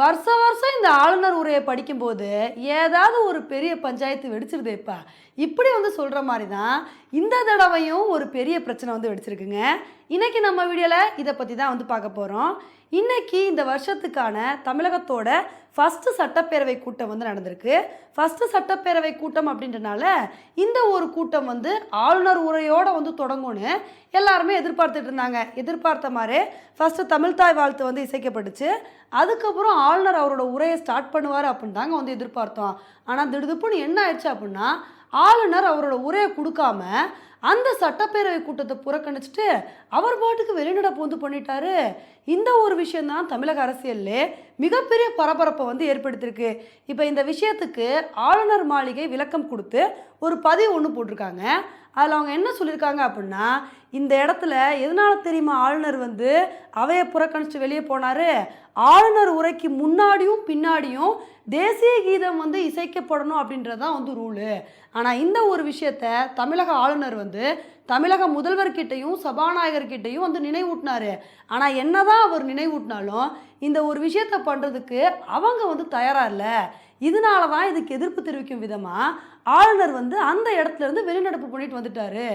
வருஷ வருஷம் இந்த ஆளுநர் உரையை படிக்கும்போது ஏதாவது ஒரு பெரிய பஞ்சாயத்து வெடிச்சிருது இப்போ. இப்படி வந்து சொல்கிற மாதிரி தான் இந்த தடவையும் ஒரு பெரிய பிரச்சனை வந்து வெடிச்சிருக்குங்க. இன்றைக்கி நம்ம வீடியோவில் இதை பற்றி தான் வந்து பார்க்க போகிறோம் இன்னைக்கு இந்த வருஷத்துக்கான தமிழகத்தோட ஃபஸ்ட்டு சட்டப்பேரவை கூட்டம் வந்து நடந்திருக்கு. ஃபஸ்ட்டு சட்டப்பேரவை கூட்டம் அப்படின்றனால இந்த ஒரு கூட்டம் வந்து ஆளுநர் உரையோடு வந்து தொடங்கும்னு எல்லாருமே எதிர்பார்த்துட்டு இருந்தாங்க. எதிர்பார்த்த மாதிரி ஃபஸ்ட்டு தமிழ்தாய் வாழ்த்து வந்து இசைக்கப்பட்டுச்சு. அதுக்கப்புறம் ஆளுநர் அவரோட உரையை ஸ்டார்ட் பண்ணுவார் அப்படின்னு தாங்க வந்து எதிர்பார்த்தோம். ஆனால் திடுதுப்புன்னு என்ன ஆயிடுச்சு அப்படின்னா ஆளுநர் அவரோட உரையை கொடுக்காம அந்த சட்டப்பேரவை கூட்டத்தை புறக்கணிச்சிட்டு அவர் பாட்டுக்கு வெளிநடப்பு வந்து பண்ணிட்டாரு. இந்த ஒரு விஷயம்தான் தமிழக அரசியல்லே மிகப்பெரிய பரபரப்பை வந்து ஏற்படுத்தியிருக்கு. இப்போ இந்த விஷயத்துக்கு ஆளுநர் மாளிகை விளக்கம் கொடுத்து ஒரு பதிவு ஒன்று போட்டிருக்காங்க. அதில் அவங்க என்ன சொல்லியிருக்காங்க அப்படின்னா இந்த இடத்துல எதனால தெரியுமா ஆளுநர் வந்து அவையை புறக்கணிச்சு வெளியே போனார்? ஆளுநர் உரைக்கு முன்னாடியும் பின்னாடியும் தேசிய கீதம் வந்து இசைக்கப்படணும் அப்படின்றது தான் வந்து ரூலு ஆனால் இந்த ஒரு விஷயத்த தமிழக ஆளுநர் வந்து தமிழக முதல்வர்கிட்டையும் சபாநாயகர்கிட்டையும் வந்து நினைவூட்டினாரு. ஆனால் என்னதான் அவர் நினைவூட்டினாலும் இந்த ஒரு விஷயத்த பண்ணுறதுக்கு அவங்க வந்து தயாராக இல்லை. இதனால தான் இதுக்கு எதிர்ப்பு தெரிவிக்கும் விதமாக ஆளுநர் வந்து அந்த இடத்துல இருந்து வெளிநடப்பு பண்ணிட்டு வந்துட்டாரு.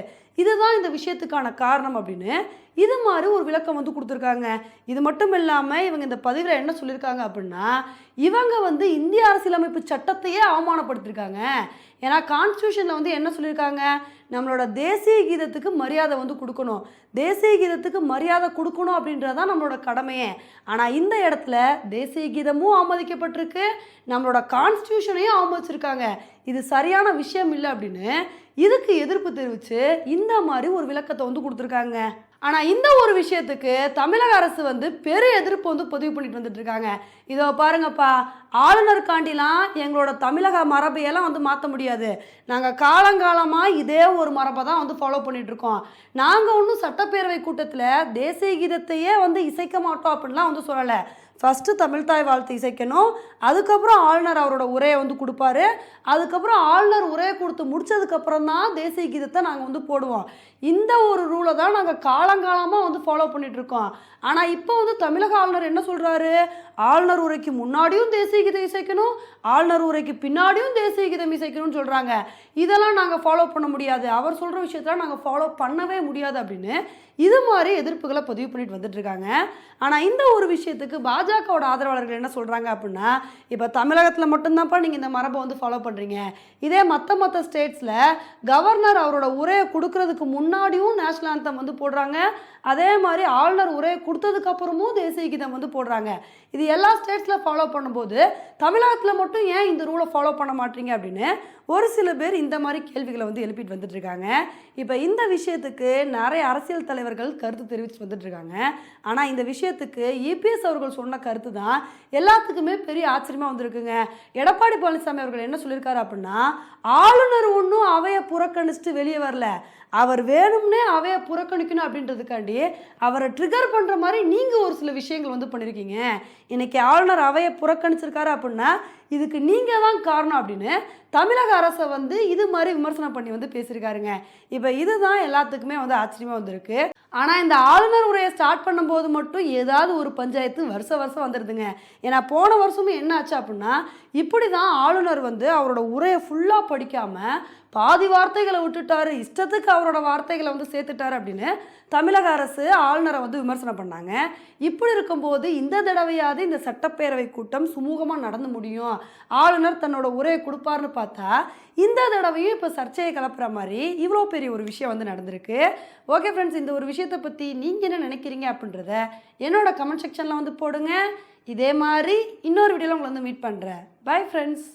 இதுதான் இந்த விஷயத்துக்கான காரணம் அப்படின்னு இது மாதிரி ஒரு விளக்கம் வந்து கொடுத்துருக்காங்க. இது மட்டும் இல்லாமல் இவங்க இந்த பதிவில் என்ன சொல்லியிருக்காங்க அப்படின்னா இவங்க வந்து இந்திய அரசியலமைப்பு சட்டத்தையே அவமானப்படுத்திருக்காங்க ஏன்னா கான்ஸ்டியூஷனில் வந்து என்ன சொல்லியிருக்காங்க? நம்மளோட தேசிய கீதத்துக்கு மரியாதை வந்து கொடுக்கணும். தேசிய கீதத்துக்கு மரியாதை கொடுக்கணும் அப்படின்றது தான் நம்மளோட கடமையே. ஆனால் இந்த இடத்துல தேசிய கீதமும் அவமதிக்கப்பட்டிருக்கு. நம்மளோட கான்ஸ்டியூஷனையும் அவமதிச்சிருக்காங்க. இது சரியான விஷயம் இல்லை அப்படின்னு இதுக்கு எதிர்ப்பு தெரிவித்து இந்த மாதிரி ஒரு விளக்கத்தை வந்து கொடுத்துருக்காங்க. ஆனால் இந்த ஒரு விஷயத்துக்கு தமிழக அரசு வந்து பெரு எதிர்ப்பு வந்து பதிவு பண்ணிட்டு வந்துட்டு இருக்காங்க. இதோ பாருங்கப்பா ஆளுநருக்காண்டிலாம் எங்களோட தமிழக மரபையெல்லாம் வந்து மாற்ற முடியாது. நாங்கள் காலங்காலமாக இதே ஒரு மரபை தான் வந்து ஃபாலோ பண்ணிகிட்ருக்கோம் நாங்கள் ஒன்றும் சட்டப்பேரவை கூட்டத்தில் தேசிய கீதத்தையே வந்து இசைக்க மாட்டோம் அப்படின்லாம் வந்து சொல்லலை. ஃபஸ்ட்டு தமிழ்தாய் வாழ்த்து இசைக்கணும். அதுக்கப்புறம் ஆளுநர் அவரோட உரையை வந்து கொடுப்பாரு. அதுக்கப்புறம் ஆளுநர் உரையை கொடுத்து முடித்ததுக்கப்புறம் தான் தேசிய கீதத்தை நாங்கள் வந்து போடுவோம். இந்த ஒரு ரூலை தான் நாங்கள் காலங்காலமாக வந்து ஃபாலோ பண்ணிகிட்ருக்கோம் ஆனால் இப்போ வந்து தமிழக ஆளுநர் என்ன சொல்கிறாரு ஆளுநர் உரைக்கு முன்னாடியும் தேசிய கீதம் இசைக்கணும் ஆளுநர் உரைக்கு பின்னாடியும் தேசிய கீதம் இசைக்கணும்னு சொல்கிறாங்க இதெல்லாம் நாங்கள் ஃபாலோ பண்ண முடியாது. அவர் சொல்கிற விஷயத்தெல்லாம் நாங்கள் ஃபாலோ பண்ணவே முடியாது அப்படின்னு இது மாதிரி எதிர்ப்புகளை பதிவு பண்ணிட்டு வந்துட்டு இருக்காங்க. ஆனால் இந்த ஒரு விஷயத்துக்கு பாஜகவோட ஆதரவாளர்கள் என்ன சொல்கிறாங்க அப்படின்னா இப்போ தமிழகத்தில் மட்டும்தான்ப்பா நீங்கள் இந்த மரபை வந்து ஃபாலோ பண்ணுறீங்க இதே மற்ற மற்ற ஸ்டேட்ஸில் கவர்னர் அவரோட உரையை கொடுக்கறதுக்கு முன்னாடியும் நேஷனல் ஆந்தம் வந்து போடுறாங்க. அதே மாதிரி ஆளுநர் உரையை கொடுத்ததுக்கப்புறமும் தேசிய கீதம் வந்து போடுறாங்க. இது எல்லா ஸ்டேட்ஸில் ஃபாலோ பண்ணும்போது தமிழகத்தில் மட்டும் ஏன் இந்த ரூலை ஃபாலோ பண்ண மாட்டீங்க அப்படின்னு ஒரு சில பேர் இந்த மாதிரி கேள்விகளை வந்து எழுப்பிட்டு வந்துட்டு இருக்காங்க. இப்போ இந்த விஷயத்துக்கு நிறைய அரசியல் தலைவர்கள் கருத்து தெரிவித்து வந்துட்டு இருக்காங்க. ஆனால் இந்த விஷயத்துக்கு இபிஎஸ் அவர்கள் சொன்ன கருத்து தான் எல்லாத்துக்குமே பெரிய ஆச்சரியமாக வந்திருக்குங்க. எடப்பாடி பழனிசாமி அவர்கள் என்ன சொல்லியிருக்காரு அப்படின்னா ஆளுநர் ஒன்றும் அவையை புறக்கணிச்சுட்டு வெளியே வரல. அவர் வேணும்னே அவையை புறக்கணிக்கணும் அப்படின்றதுக்காண்டி அவரை ட்ரிகர் பண்ணுற மாதிரி நீங்கள் ஒரு சில விஷயங்கள் வந்து பண்ணியிருக்கீங்க. இன்னைக்கு ஆளுநர் அவையை புறக்கணிச்சிருக்காரு அப்படின்னா இதுக்கு நீங்கள் தான் காரணம் அப்படின்னு தமிழக அரசை வந்து இது மாதிரி விமர்சனம் பண்ணி வந்து பேசியிருக்காருங்க. இப்போ இதுதான் எல்லாத்துக்குமே வந்து ஆச்சரியமாக வந்திருக்கு. ஆனால் இந்த ஆளுநர் உரையை ஸ்டார்ட் பண்ணும்போது மட்டும் ஏதாவது ஒரு பஞ்சாயத்து வருஷ வருஷம் வந்துடுதுங்க ஏன்னா போன வருஷமும் என்ன ஆச்சு அப்படின்னா இப்படி தான் ஆளுநர் வந்து அவரோட உரையை ஃபுல்லாக படிக்காமல் பாதி வார்த்தைகளை விட்டுட்டாரு இஷ்டத்துக்கு அவரோட வார்த்தைகளை வந்து சேர்த்துட்டாரு அப்படின்னு தமிழக அரசு ஆளுநரை வந்து விமர்சனம் பண்ணாங்க. இப்படி இருக்கும்போது இந்த தடவையாவது இந்த சட்டப்பேரவை கூட்டம் சுமூகமாக நடந்து முடியும். ஆளுநர் தன்னோட உரையை கொடுப்பாருன்னு பார்த்தா இந்த தடவையும் இப்போ சர்ச்சையை கலப்புற மாதிரி இவ்வளோ பெரிய ஒரு விஷயம் வந்து நடந்திருக்கு. ஓகே ஃப்ரெண்ட்ஸ் இந்த ஒரு விஷயத்தை பற்றி நீங்கள் என்ன நினைக்கிறீங்க அப்படின்றத என்னோட கமெண்ட் செக்ஷனில் வந்து போடுங்க. இதே மாதிரி இன்னொரு வீடியோவில் உங்களை வந்து மீட் பண்ணுறேன் பை ஃப்ரெண்ட்ஸ்